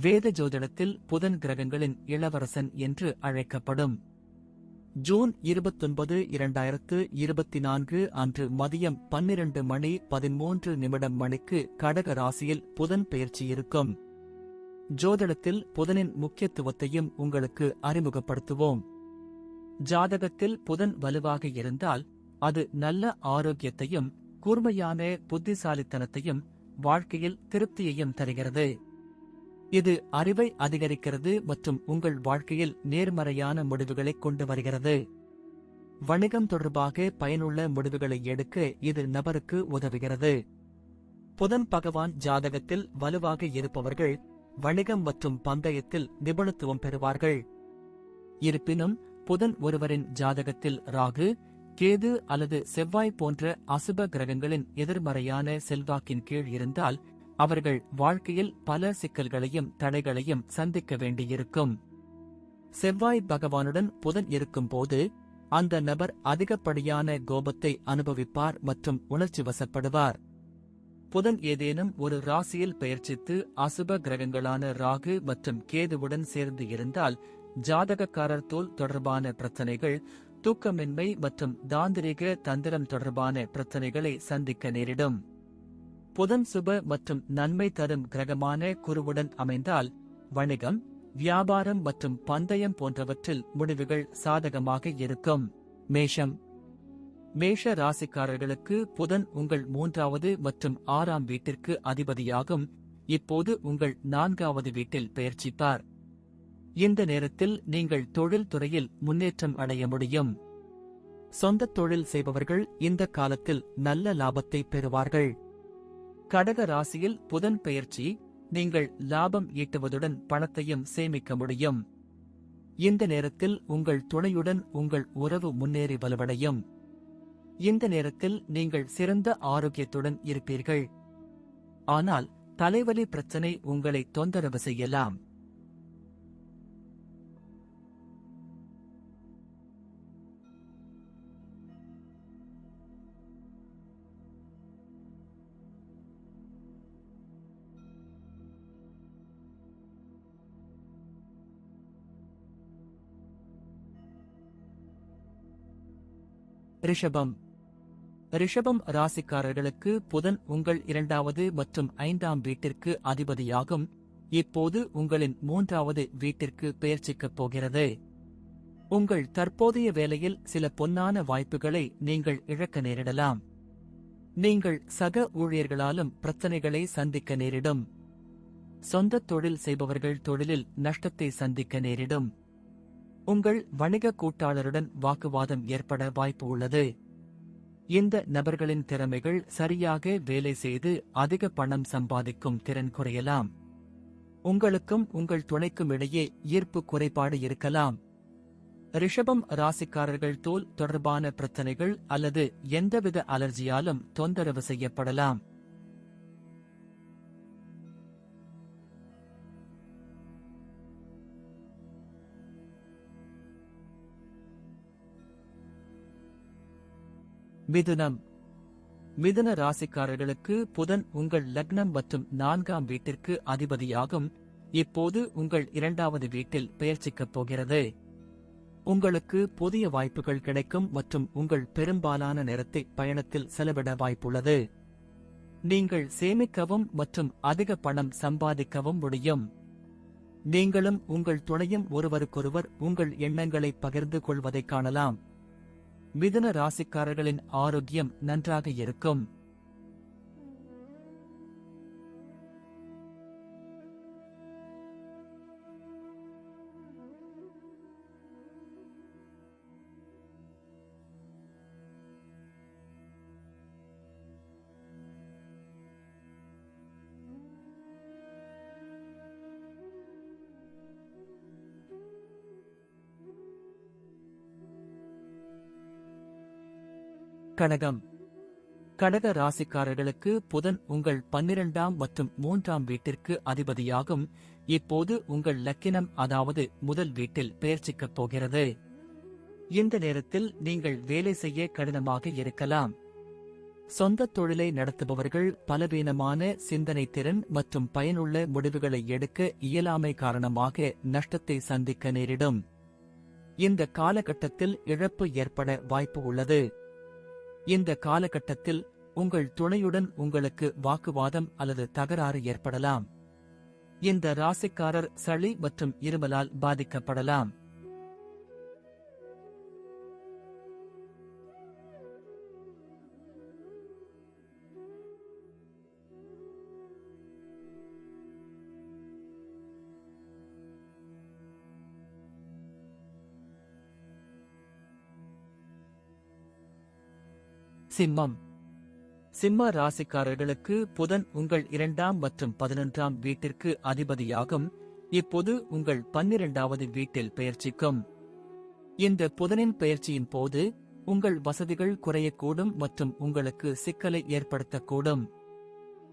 வேத ஜோதிடத்தில் புதன் கிரகங்களின் இளவரசன் என்று அழைக்கப்படும். ஜூன் இருபத்தொன்பது இரண்டாயிரத்து இருபத்தி நான்கு அன்று மதியம் பன்னிரண்டு மணி பதிமூன்று நிமிடம் மணிக்கு கடக ராசியில் புதன் பெயர்ச்சி இருக்கும். ஜோதிடத்தில் புதனின் முக்கியத்துவத்தையும் உங்களுக்கு அறிமுகப்படுத்துவோம். ஜாதகத்தில் புதன் வலுவாக இருந்தால் அது நல்ல ஆரோக்கியத்தையும் கூர்மையான புத்திசாலித்தனத்தையும் வாழ்க்கையில் திருப்தியையும் தருகிறது. இது அறிவை அதிகரிக்கிறது மற்றும் உங்கள் வாழ்க்கையில் நேர்மறையான முடிவுகளை கொண்டு வருகிறது. வணிகம் தொடர்பாக பயனுள்ள முடிவுகளை எடுக்க இது நபருக்கு உதவுகிறது. புதன் பகவான் ஜாதகத்தில் வலுவாக இருப்பவர்கள் வணிகம் மற்றும் பந்தயத்தில் நிபுணத்துவம் பெறுவார்கள். இருப்பினும் புதன் ஒருவரின் ஜாதகத்தில் ராகு கேது அல்லது செவ்வாய் போன்ற அசுப கிரகங்களின் எதிர்மறையான செல்வாக்கின் கீழ் இருந்தால் அவர்கள் வாழ்க்கையில் பல சிக்கல்களையும் தடைகளையும் சந்திக்க வேண்டியிருக்கும். செவ்வாய் பகவானுடன் புதன் இருக்கும்போது அந்த நபர் அதிகப்படியான கோபத்தை அனுபவிப்பார் மற்றும் உணர்ச்சி வசப்படுவார். புதன் ஏதேனும் ஒரு ராசியில் பெயர்ச்சித்து அசுப கிரகங்களான ராகு மற்றும் கேதுவுடன் சேர்ந்து இருந்தால் ஜாதகக்காரர் தோல் தொடர்பான பிரச்சனைகள் தூக்கமின்மை மற்றும் தாந்திரிக தந்திரம் தொடர்பான பிரச்சனைகளை சந்திக்க நேரிடும். புதன் சுப மற்றும் நன்மை தரும் கிரகமான குருவுடன் அமைந்தால் வணிகம் வியாபாரம் மற்றும் பந்தயம் போன்றவற்றில் முடிவுகள் சாதகமாக இருக்கும். மேஷம். மேஷ ராசிக்காரர்களுக்கு புதன் உங்கள் மூன்றாவது மற்றும் ஆறாம் வீட்டிற்கு அதிபதியாகும். இப்போது உங்கள் நான்காவது வீட்டில் பெயர்ச்சிப்பார் இந்த நேரத்தில் நீங்கள் தொழில் துறையில் முன்னேற்றம் அடைய முடியும். சொந்த தொழில் செய்பவர்கள் இந்த காலத்தில் நல்ல லாபத்தை பெறுவார்கள். கடக ராசியில் புதன் பெயர்ச்சி நீங்கள் லாபம் ஈட்டுவதுடன் பணத்தையும் சேமிக்க முடியும். இந்த நேரத்தில் உங்கள் துணையுடன் உங்கள் உறவு முன்னேறி வலுவடையும். இந்த நேரத்தில் நீங்கள் சிறந்த ஆரோக்கியத்துடன் இருப்பீர்கள். ஆனால் தலைவலி பிரச்சனை உங்களை தொந்தரவு செய்யலாம். ரிஷபம். ரிஷபம் ராசிக்காரர்களுக்கு புதன் உங்கள் இரண்டாவது மற்றும் ஐந்தாம் வீட்டிற்கு அதிபதியாகும். இப்போது உங்களின் மூன்றாவது வீட்டிற்கு பெயர்ச்சிக்கப் போகிறது. உங்கள் தற்போதைய வேலையில் சில பொன்னான வாய்ப்புகளை நீங்கள் இழக்க நேரிடலாம். நீங்கள் சக ஊழியர்களாலும் பிரச்சனைகளை சந்திக்க நேரிடும். சொந்த தொழில் செய்பவர்கள் தொழிலில் நஷ்டத்தை சந்திக்க நேரிடும். உங்கள் வணிக கூட்டாளருடன் வாக்குவாதம் ஏற்பட வாய்ப்பு உள்ளது. இந்த நபர்களின் திறமைகள் சரியாக வேலை செய்து அதிக பணம் சம்பாதிக்கும் திறன் குறையலாம். உங்களுக்கும் உங்கள் துணைக்கும் இடையே ஈர்ப்பு குறைபாடு இருக்கலாம். ரிஷபம் ராசிக்காரர்கள் தோல் தொடர்பான பிரச்சனைகள் அல்லது எந்தவித அலர்ஜியாலும் தொந்தரவு செய்யப்படலாம். மிதுனம். மிதுன ராசிக்காரர்களுக்கு புதன் உங்கள் லக்னம் மற்றும் நான்காம் வீட்டிற்கு அதிபதியாகும். இப்போது உங்கள் இரண்டாவது வீட்டில் பெயர்ச்சிக்கப் போகிறது. உங்களுக்கு புதிய வாய்ப்புகள் கிடைக்கும் மற்றும் உங்கள் பெரும்பாலான நேரத்தை பயணத்தில் செலவிட வாய்ப்புள்ளது. நீங்கள் சேமிக்கவும் மற்றும் அதிக பணம் சம்பாதிக்கவும் முடியும். நீங்களும் உங்கள் துணையும் ஒருவருக்கொருவர் உங்கள் எண்ணங்களை பகிர்ந்து கொள்வதைக் காணலாம். மிதுன ராசிக்காரர்களின் ஆரோக்கியம் நன்றாக இருக்கும். கடகம் கடக ராசிக்காரர்களுக்கு புதன் உங்கள் பன்னிரண்டாம் மற்றும் மூன்றாம் வீட்டிற்கு அதிபதியாகும். இப்போது உங்கள் லக்கினம் அதாவது முதல் வீட்டில் பெயர்ச்சிக்கப் போகிறது. இந்த நேரத்தில் நீங்கள் வேலை செய்ய கடினமாக இருக்கலாம். சொந்த தொழிலை நடத்துபவர்கள் பலவீனமான சிந்தனை திறன் மற்றும் பயனுள்ள முடிவுகளை எடுக்க இயலாமை காரணமாக நஷ்டத்தை சந்திக்க நேரிடும். இந்த காலகட்டத்தில் இழப்பு ஏற்பட வாய்ப்பு உள்ளது. இந்த காலகட்டத்தில் உங்கள் துணையுடன் உங்களுக்கு வாக்குவாதம் அல்லது தகராறு ஏற்படலாம். இந்த ராசிக்காரர் சளி மற்றும் இருமலால் பாதிக்கப்படலாம். சிம்மம். சிம்ம ராசிக்காரர்களுக்கு புதன் உங்கள் இரண்டாம் மற்றும் பதினொன்றாம் வீட்டிற்கு அதிபதியாகும். இப்போது உங்கள் பன்னிரண்டாவது வீட்டில் பெயர்ச்சிக்கும். இந்த புதனின் பெயர்ச்சியின் போது உங்கள் வசதிகள் குறையக்கூடும் மற்றும் உங்களுக்கு சிக்கலை ஏற்படுத்தக்கூடும்.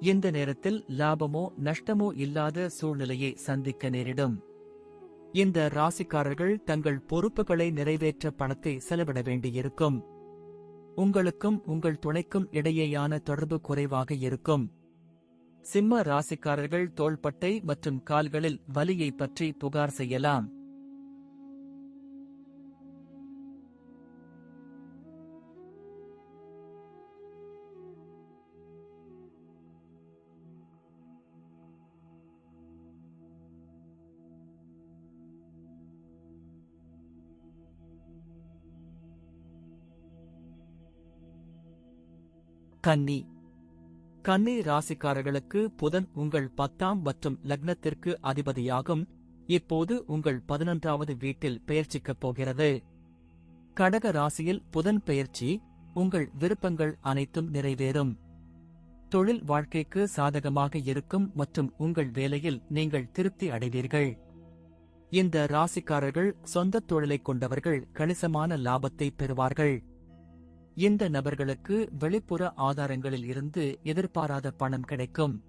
இந்த நேரத்தில் லாபமோ நஷ்டமோ இல்லாத சூழ்நிலையை சந்திக்க நேரிடும். இந்த ராசிக்காரர்கள் தங்கள் பொறுப்புகளை நிறைவேற்ற பணத்தை செலவிட வேண்டியிருக்கும். உங்களுக்கும் உங்கள் துணைக்கும் இடையேயான தொடர்பு குறைவாக இருக்கும். சிம்ம ராசிக்காரர்கள் தோள்பட்டை மற்றும் கால்களில் வலியை பற்றி புகார் செய்யலாம். கன்னி. கன்னி ராசிக்காரர்களுக்கு புதன் உங்கள் பத்தாம் மற்றும் லக்னத்திற்கு அதிபதியாகும். இப்போது உங்கள் பதினொன்றாவது வீட்டில் பெயர்ச்சிக்கப் போகிறது. கடக ராசியில் புதன் பெயர்ச்சி உங்கள் விருப்பங்கள் அனைத்தும் நிறைவேறும். தொழில் வாழ்க்கைக்கு சாதகமாக இருக்கும் மற்றும் உங்கள் வேலையில் நீங்கள் திருப்தி அடைவீர்கள். இந்த ராசிக்காரர்கள் சொந்த தொழிலைக் கொண்டவர்கள் கணிசமான லாபத்தை பெறுவார்கள். இந்த நபர்களுக்கு வெளிப்புற ஆதாரங்களில் இருந்து எதிர்பாராத பணம் கிடைக்கும்.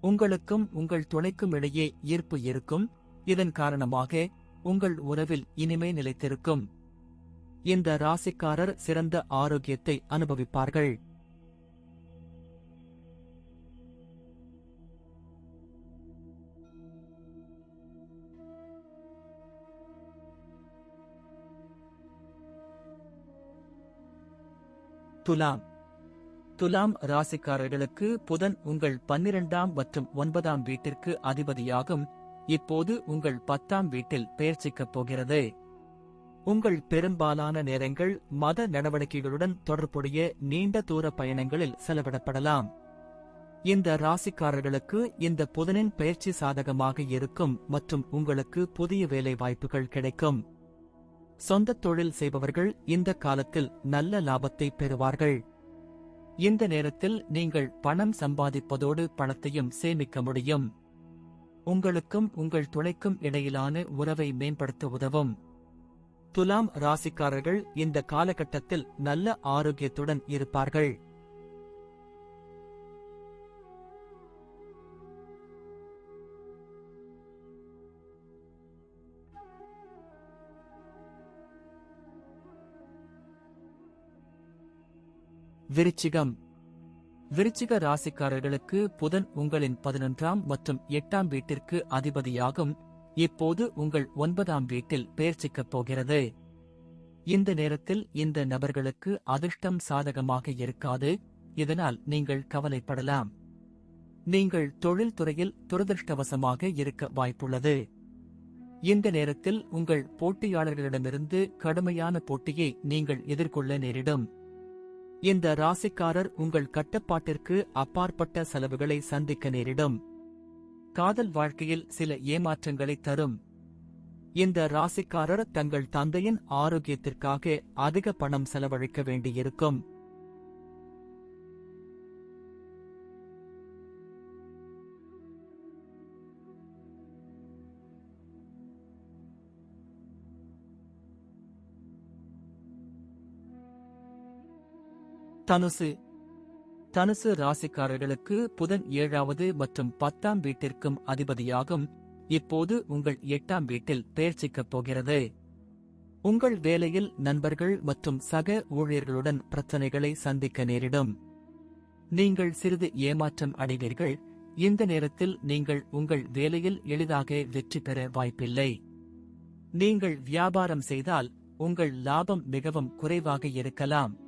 உங்களுக்கும் உங்கள் துணைக்கும் இடையே ஈர்ப்பு இருக்கும். இதன் காரணமாக உங்கள் உறவில் இனிமை நிலைத்திருக்கும். இந்த ராசிக்காரர் சிறந்த ஆரோக்கியத்தை அனுபவிப்பார்கள். துலாம். துலாம் ராசிக்காரர்களுக்கு புதன் உங்கள் பன்னிரண்டாம் மற்றும் ஒன்பதாம் வீட்டிற்கு அதிபதியாகும். இப்போது உங்கள் பத்தாம் வீட்டில் பெயர்ச்சிக்கப் போகிறது. உங்கள் பெரும்பாலான நேரங்கள் மத நடவடிக்கைகளுடன் தொடர்புடைய நீண்ட தூர பயணங்களில் செலவிடப்படலாம். இந்த ராசிக்காரர்களுக்கு இந்த புதனின் பயிற்சி சாதகமாக இருக்கும் மற்றும் உங்களுக்கு புதிய வேலை வாய்ப்புகள் கிடைக்கும். சொந்த தொழில் செய்பவர்கள் இந்த காலத்தில் நல்ல லாபத்தை பெறுவார்கள். இந்த நேரத்தில் நீங்கள் பணம் சம்பாதிப்பதோடு பணத்தையும் சேமிக்க முடியும். உங்களுக்கும் உங்கள் துணைக்கும் இடையிலான உறவை மேம்படுத்த உதவும். துலாம் ராசிக்காரர்கள் இந்த காலகட்டத்தில் நல்ல ஆரோக்கியத்துடன் இருப்பார்கள். விருச்சிகம். விருச்சிக ராசிக்காரர்களுக்கு புதன் உங்களின் பதினொன்றாம் மற்றும் எட்டாம் வீட்டிற்கு அதிபதியாகும். இப்போது உங்கள் ஒன்பதாம் வீட்டில் பெயர்ச்சிக்கப் போகிறது. இந்த நேரத்தில் இந்த நபர்களுக்கு அதிர்ஷ்டம் சாதகமாக இருக்காது. இதனால் நீங்கள் கவலைப்படலாம். நீங்கள் தொழில்துறையில் துரதிருஷ்டவசமாக இருக்க வாய்ப்புள்ளது. இந்த நேரத்தில் உங்கள் போட்டியாளர்களிடமிருந்து கடுமையான போட்டியை நீங்கள் எதிர்கொள்ள நேரிடும். இந்த ராசிக்காரர் உங்கள் கட்டுப்பாட்டிற்கு அப்பாற்பட்ட செலவுகளை சந்திக்க நேரிடும். காதல் வாழ்க்கையில் சில ஏமாற்றங்களை தரும். இந்த ராசிக்காரர் தங்கள் தந்தையின் ஆரோக்கியத்திற்காக அதிக பணம் செலவழிக்க வேண்டியிருக்கும். தனுசு. தனுசு ராசிக்காரர்களுக்கு புதன் ஏழாவது மற்றும் பத்தாம் வீட்டிற்கும் அதிபதியாகும். இப்போது உங்கள் எட்டாம் வீட்டில் பெயர்ச்சிக்கப் போகிறது. உங்கள் வேலையில் நண்பர்கள் மற்றும் சக ஊழியர்களுடன் பிரச்சனைகளை சந்திக்க நேரிடும். நீங்கள் சிறிது ஏமாற்றம் அடைவீர்கள். இந்த நேரத்தில் நீங்கள் உங்கள் வேலையில் எளிதாக வெற்றி பெற வாய்ப்பில்லை. நீங்கள் வியாபாரம் செய்தால் உங்கள் லாபம் மிகவும் குறைவாக இருக்கலாம்.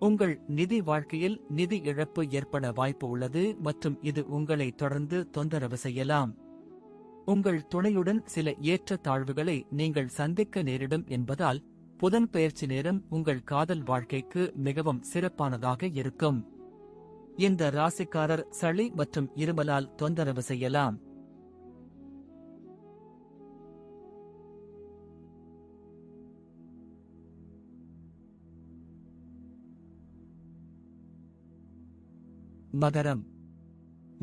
உங்கள் நிதி வாழ்க்கையில் நிதி இழப்பு ஏற்பட வாய்ப்பு உள்ளது மற்றும் இது உங்களை தொடர்ந்து தொந்தரவு செய்யலாம். உங்கள் துணையுடன் சில ஏற்ற தாழ்வுகளை நீங்கள் சந்திக்க நேரிடும் என்பதால் புதன் பெயர்ச்சி நேரம் உங்கள் காதல் வாழ்க்கைக்கு மிகவும் சிறப்பானதாக இருக்கும். இந்த ராசிக்காரர் சளி மற்றும் இருமலால் தொந்தரவு செய்யலாம். மகரம்.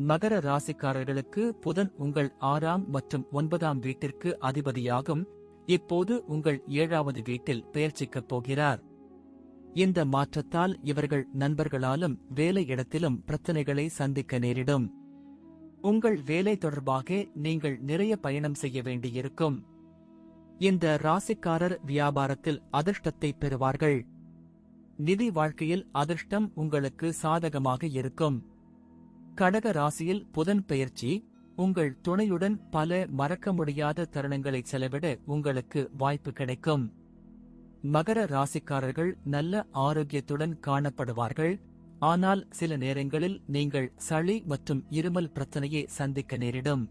மகர ராசிக்காரர்களுக்கு புதன் உங்கள் ஆறாம் மற்றும் ஒன்பதாம் வீட்டிற்கு அதிபதியாகும். இப்போது உங்கள் ஏழாவது வீட்டில் பெயர்ச்சிக்கப் போகிறார். இந்த மாற்றத்தால் இவர்கள் நண்பர்களாலும் வேலை இடத்திலும் பிரச்சனைகளை சந்திக்க நேரிடும். உங்கள் வேலை தொடர்பாக நீங்கள் நிறைய பயணம் செய்ய வேண்டியிருக்கும். இந்த ராசிக்காரர் வியாபாரத்தில் அதிர்ஷ்டத்தை பெறுவார்கள். நிதி வாழ்க்கையில் அதிர்ஷ்டம் உங்களுக்கு சாதகமாக இருக்கும். கடக ராசியில் புதன் பெயர்ச்சி உங்கள் துணையுடன் பல மறக்க முடியாத தருணங்களை செலவிட உங்களுக்கு வாய்ப்பு கிடைக்கும். மகர ராசிக்காரர்கள் நல்ல ஆரோக்கியத்துடன் காணப்படுவார்கள் ஆனால் சில நேரங்களில் நீங்கள் சளி மற்றும் இருமல் பிரச்சனையை சந்திக்க நேரிடும்.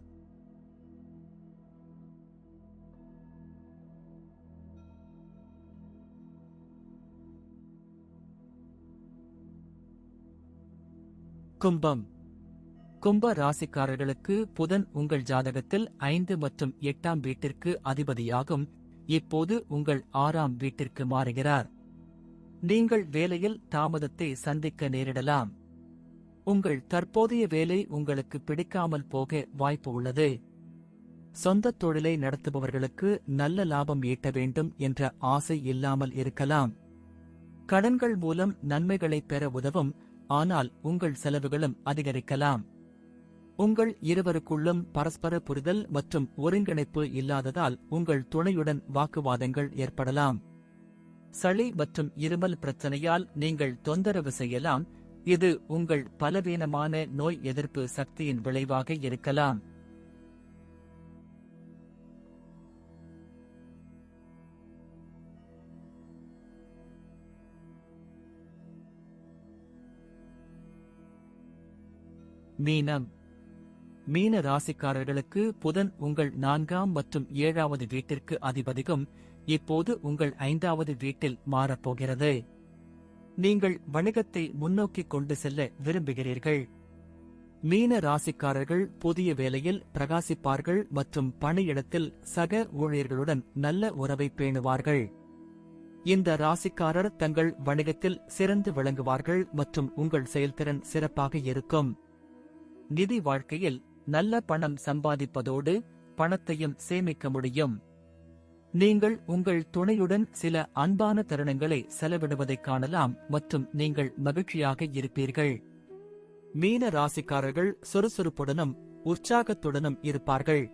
கும்பம். கும்ப ராசிக்காரர்களுக்கு புதன் உங்கள் ஜாதகத்தில் ஐந்து மற்றும் எட்டாம் வீட்டிற்கு அதிபதியாகும். இப்போது உங்கள் ஆறாம் வீட்டிற்கு மாறுகிறார். நீங்கள் வேலையில் தாமதத்தை சந்திக்க நேரிடலாம். உங்கள் தற்போதைய வேலை உங்களுக்கு பிடிக்காமல் போக வாய்ப்பு உள்ளது. சொந்த தொழிலை நடத்துபவர்களுக்கு நல்ல லாபம் ஈட்ட வேண்டும் என்ற ஆசை இல்லாமல் இருக்கலாம். கடன்கள் மூலம் நன்மைகளை பெற உதவும் ஆனால் உங்கள் செலவுகளும் அதிகரிக்கலாம். உங்கள் இருவருக்குள்ளும் பரஸ்பர புரிதல் மற்றும் ஒருங்கிணைப்பு இல்லாததால் உங்கள் துணையுடன் வாக்குவாதங்கள் ஏற்படலாம். சளி மற்றும் இருமல் பிரச்சனையால் நீங்கள் தொந்தரவு செய்யலாம். இது உங்கள் பலவீனமான நோய் எதிர்ப்பு சக்தியின் விளைவாக இருக்கலாம். மீனம். மீன ராசிக்காரர்களுக்கு புதன் உங்கள் நான்காம் மற்றும் ஏழாவது வீட்டிற்கு அதிபதிக்கும் இப்போது உங்கள் ஐந்தாவது வீட்டில் மாறப்போகிறது. நீங்கள் வணிகத்தை முன்னோக்கி கொண்டு செல்ல விரும்புகிறீர்கள். மீன ராசிக்காரர்கள் புதிய வேலையில் பிரகாசிப்பார்கள் மற்றும் பணியிடத்தில் சக ஊழியர்களுடன் நல்ல உறவை பேணுவார்கள். இந்த ராசிக்காரர் தங்கள் வணிகத்தில் சிறந்து விளங்குவார்கள் மற்றும் உங்கள் செயல்திறன் சிறப்பாக இருக்கும். நிதி வாழ்க்கையில் நல்ல பணம் சம்பாதிப்பதோடு பணத்தையும் சேமிக்க முடியும். நீங்கள் உங்கள் துணையுடன் சில அன்பான தருணங்களை செலவிடுவதைக் காணலாம் மற்றும் நீங்கள் மகிழ்ச்சியாக இருப்பீர்கள். மீன ராசிக்காரர்கள் சுறுசுறுப்புடனும் உற்சாகத்துடனும் இருப்பார்கள்.